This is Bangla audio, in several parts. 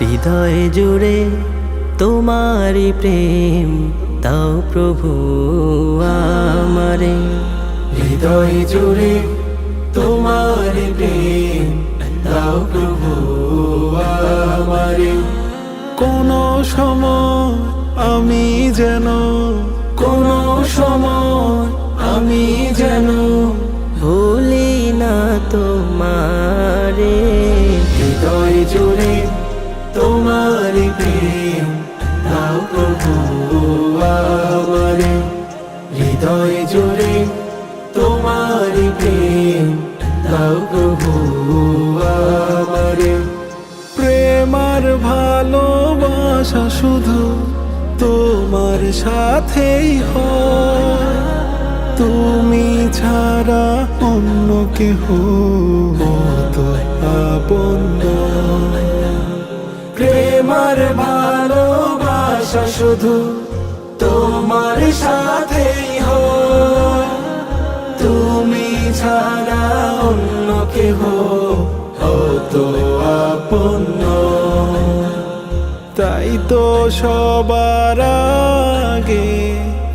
হৃদয় জুড়ে তোমারি প্রেম তাও প্রভু আমারে। হৃদয় জুড়ে তোমারি প্রেম তাও প্রভু আমারে। কোন সময় আমি যেন কোন সময় আমি যেন ভুলি না তোমারে। হৃদয় জুড়ে তোমার প্রেম, দাও প্রভু আমারে। হৃদয় জুড়ে তোমার প্রেম, দাও প্রভু আমারে। প্রেমার ভালোবাসা শুধু তোমার সাথেই হয়। তুমি ছাড়া অন্য কেহ তো। প্রেমার ভালোবাসা শুধু তোমার সাথেই হো তুমি ছাড়া অন্য কেহ আপন তাই তো সবার আগে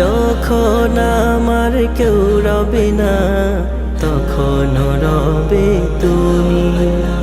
যখন আমার কেউ রবে না তখন রবে তুমি।